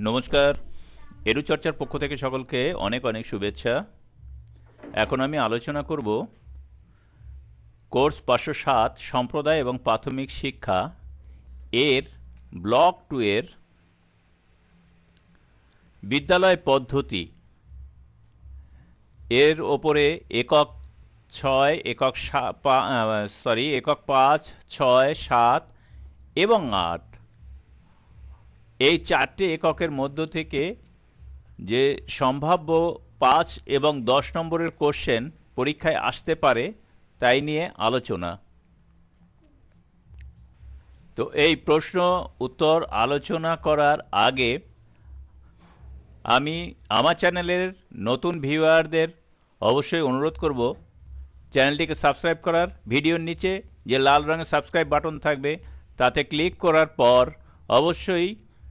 নমস্কার। এরু চর্চার পক্ষ থেকে সকলকে অনেক অনেক শুভেচ্ছা। এখন আমি আলোচনা করব কোর্স পাঁচশো সাত, সম্প্রদায় এবং প্রাথমিক শিক্ষা এর ব্লক টু এর বিদ্যালয় পদ্ধতি। এর ওপরে একক ছয়, একক সরি একক পাঁচ, ছয়, সাত এবং আট। এই চারটে এককের মধ্য থেকে যে সম্ভাব্য পাঁচ এবং দশ নম্বরের কোশ্চেন পরীক্ষায় আসতে পারে, তাই নিয়ে আলোচনা। তো এই প্রশ্ন, উত্তর, আলোচনা করার আগে আমি আমার চ্যানেলের নতুন ভিউয়ারদের অবশ্যই অনুরোধ করব, চ্যানেলটিকে সাবস্ক্রাইব করার। ভিডিওর নিচে যে লাল রঙের সাবস্ক্রাইব বাটন থাকবে, তাতে ক্লিক করার পর অবশ্যই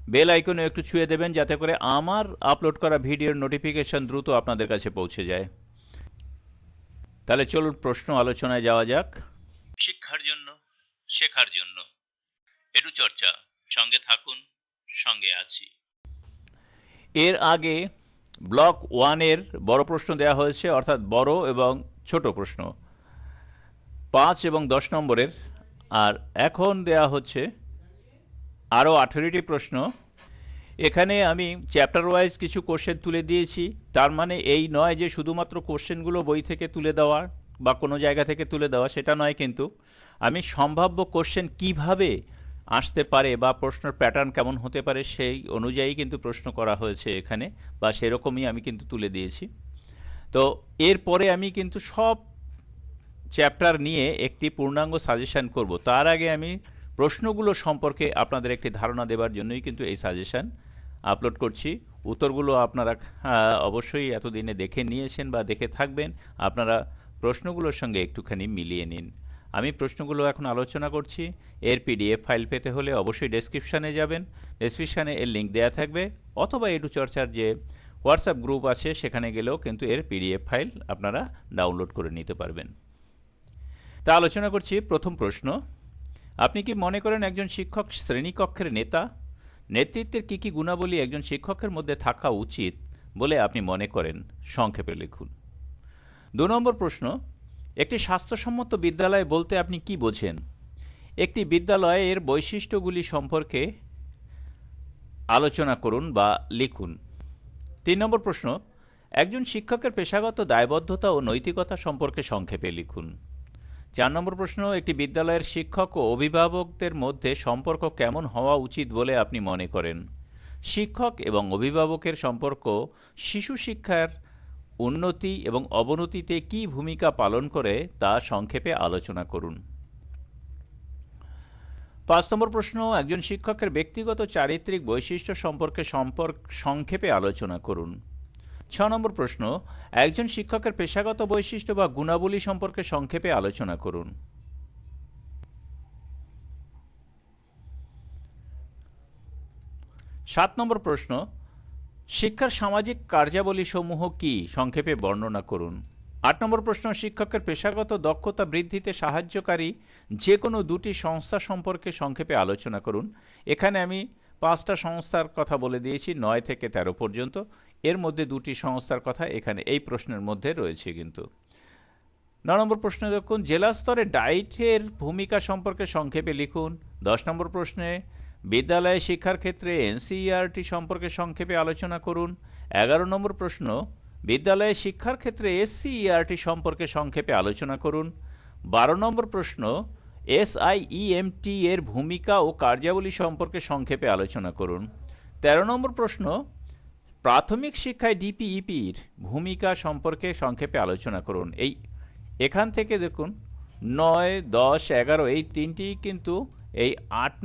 বেল আইকনে একটু ছুঁয়ে দেবেন যাতে করে আমার আপলোড করা ভিডিওর নোটিফিকেশন দ্রুত আপনাদের কাছে পৌঁছে যায়। তাহলে চলুন প্রশ্ন আলোচনায় যাওয়া যাক। শিক্ষার জন্য শেখার জন্য। এটু চর্চা সঙ্গে থাকুন সঙ্গে আছি। এর আগে ব্লক ওয়ানের বড় প্রশ্ন দেওয়া হয়েছে অর্থাৎ বড় এবং ছোট প্রশ্ন। পাঁচ এবং দশ নম্বরের আর এখন দেয়া হচ্ছে আরও আঠেরোটি প্রশ্ন। এখানে আমি চ্যাপ্টার ওয়াইজ কিছু কোশ্চেন তুলে দিয়েছি। তার মানে এই নয় যে শুধুমাত্র কোশ্চেনগুলো বই থেকে তুলে দেওয়া বা কোনো জায়গা থেকে তুলে দেওয়া, সেটা নয় কিন্তু আমি সম্ভাব্য কোশ্চেন কীভাবে আসতে পারে বা প্রশ্নের প্যাটার্ন কেমন হতে পারে সেই অনুযায়ী কিন্তু প্রশ্ন করা হয়েছে এখানে বা সেরকমই আমি কিন্তু তুলে দিয়েছি। তো এরপরে আমি কিন্তু সব চ্যাপ্টার নিয়ে একটি পূর্ণাঙ্গ সাজেশান করব। তার আগে আমি প্রশ্নগুলো সম্পর্কে আপনাদের একটি ধারণা দেওয়ার জন্যই কিন্তু এই সাজেশান আপলোড করছি। উত্তরগুলো আপনারা অবশ্যই এতদিনে দেখে নিয়েছেন বা দেখে থাকবেন। আপনারা প্রশ্নগুলোর সঙ্গে একটুখানি মিলিয়ে নিন। আমি প্রশ্নগুলো এখন আলোচনা করছি। এর পিডিএফ ফাইল পেতে হলে অবশ্যই ডেসক্রিপশানে যাবেন। ডেসক্রিপশানে এর লিঙ্ক দেওয়া থাকবে। অথবা এডু চর্চার যে হোয়াটসঅ্যাপ গ্রুপ আছে, সেখানে গেলেও কিন্তু এর পিডিএফ ফাইল আপনারা ডাউনলোড করে নিতে পারবেন। তা আলোচনা করছি। প্রথম প্রশ্ন, আপনি কি মনে করেন একজন শিক্ষক শ্রেণীকক্ষের নেতা? নেতৃত্বের কী কী গুণাবলী একজন শিক্ষকের মধ্যে থাকা উচিত বলে আপনি মনে করেন? সংক্ষেপে লিখুন। দু নম্বর প্রশ্ন, একটি স্বাস্থ্যসম্মত বিদ্যালয় বলতে আপনি কি বোঝেন? একটি বিদ্যালয়ের বৈশিষ্ট্যগুলি সম্পর্কে আলোচনা করুন বা লিখুন। তিন নম্বর প্রশ্ন, একজন শিক্ষকের পেশাগত দায়বদ্ধতা ও নৈতিকতা সম্পর্কে সংক্ষেপে লিখুন। চার নম্বর প্রশ্ন, একটি বিদ্যালয়ের শিক্ষক ও অভিভাবকদের মধ্যে সম্পর্ক কেমন হওয়া উচিত বলে আপনি মনে করেন? শিক্ষক এবং অভিভাবকের সম্পর্ক, শিশু শিক্ষার উন্নতি এবং অবনতিতে কি ভূমিকা পালন করে তা সংক্ষেপে আলোচনা করুন। পাঁচ নম্বর প্রশ্ন, একজন শিক্ষকের ব্যক্তিগত চারিত্রিক বৈশিষ্ট্য সম্পর্কে সম্পর্ক সংক্ষেপে আলোচনা করুন। ছ নম্বর প্রশ্ন, একজন শিক্ষকের পেশাগত বৈশিষ্ট্য বা গুণাবলী সম্পর্কে সংক্ষেপে আলোচনা করুন। সাত নম্বর প্রশ্ন, শিক্ষার সামাজিক কার্যাবলী সমূহ কি? সংক্ষেপে বর্ণনা করুন। আট নম্বর প্রশ্ন, শিক্ষকের পেশাগত দক্ষতা বৃদ্ধিতে সাহায্যকারী যে কোনো দুটি সংস্থা সম্পর্কে সংক্ষেপে আলোচনা করুন। এখানে আমি পাঁচটা সংস্থার কথা বলে দিয়েছি, নয় থেকে ১৩ পর্যন্ত। এর মধ্যে দুটি সংস্থার কথা এখানে, এই প্রশ্নের মধ্যে রয়েছে কিন্তু। ন নম্বর প্রশ্ন দেখুন, জেলা স্তরে ডায়েটের ভূমিকা সম্পর্কে সংক্ষেপে লিখুন। দশ নম্বর প্রশ্নে, বিদ্যালয়ে শিক্ষার ক্ষেত্রে এনসিইআরটি সম্পর্কে সংক্ষেপে আলোচনা করুন। এগারো নম্বর প্রশ্ন, বিদ্যালয়ে শিক্ষার ক্ষেত্রে এসসিইআরটি সম্পর্কে সংক্ষেপে আলোচনা করুন। বারো নম্বর প্রশ্ন, এসআইইএমটি এর ভূমিকা ও কার্যাবলী সম্পর্কে সংক্ষেপে আলোচনা করুন। তেরো নম্বর প্রশ্ন প্রাথমিক শিক্ষায় ডিপিইপির ভূমিকা সম্পর্কে সংক্ষেপে আলোচনা করুন। এই, এখান থেকে দেখুন, নয়, দশ, এগারো, এই তিনটি কিন্তু এই আট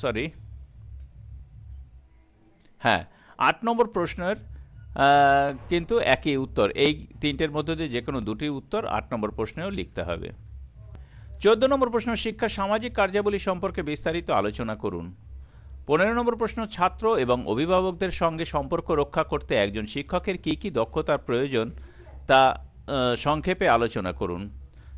সরি হ্যাঁ আট নম্বর প্রশ্নের কিন্তু একই উত্তর। এই তিনটের মধ্যে দিয়ে যে কোনো দুটি উত্তর আট নম্বর প্রশ্নেও লিখতে হবে। চোদ্দ নম্বর প্রশ্ন, শিক্ষা সামাজিক কার্যাবলী সম্পর্কে বিস্তারিত আলোচনা করুন। পনেরো নম্বর প্রশ্ন, ছাত্র এবং অভিভাবকদের সঙ্গে সম্পর্ক রক্ষা করতে একজন শিক্ষকের কী কী দক্ষতার প্রয়োজন তা সংক্ষেপে আলোচনা করুন।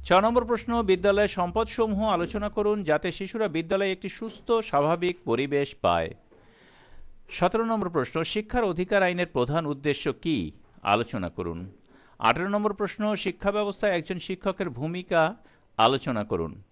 ছ নম্বর প্রশ্ন, বিদ্যালয়ের সম্পদসমূহ আলোচনা করুন যাতে শিশুরা বিদ্যালয়ে একটি সুস্থ, স্বাভাবিক পরিবেশ পায়। সতেরো নম্বর প্রশ্ন, শিক্ষার অধিকার আইনের প্রধান উদ্দেশ্য কি? আলোচনা করুন। আঠেরো নম্বর প্রশ্ন, শিক্ষা ব্যবস্থায় একজন শিক্ষকের ভূমিকা, আলোচনা করুন।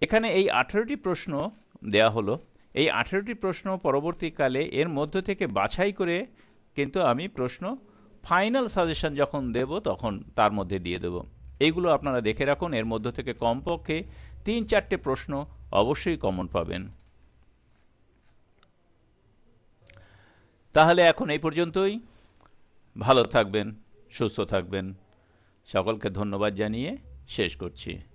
এখানে এই আঠেরোটি প্রশ্ন দেয়া হলো। এই আঠেরোটি প্রশ্ন পরবর্তীকালে এর মধ্য থেকে বাছাই করে কিন্তু আমি প্রশ্ন ফাইনাল সাজেশন যখন দেব, তখন তার মধ্যে দিয়ে দেব। এইগুলো আপনারা দেখে রাখুন। এর মধ্য থেকে কমপক্ষে তিন চারটে প্রশ্ন অবশ্যই কমন পাবেন। তাহলে এখন এই পর্যন্তই। ভালো থাকবেন, সুস্থ থাকবেন। সকলকে ধন্যবাদ জানিয়ে শেষ করছি।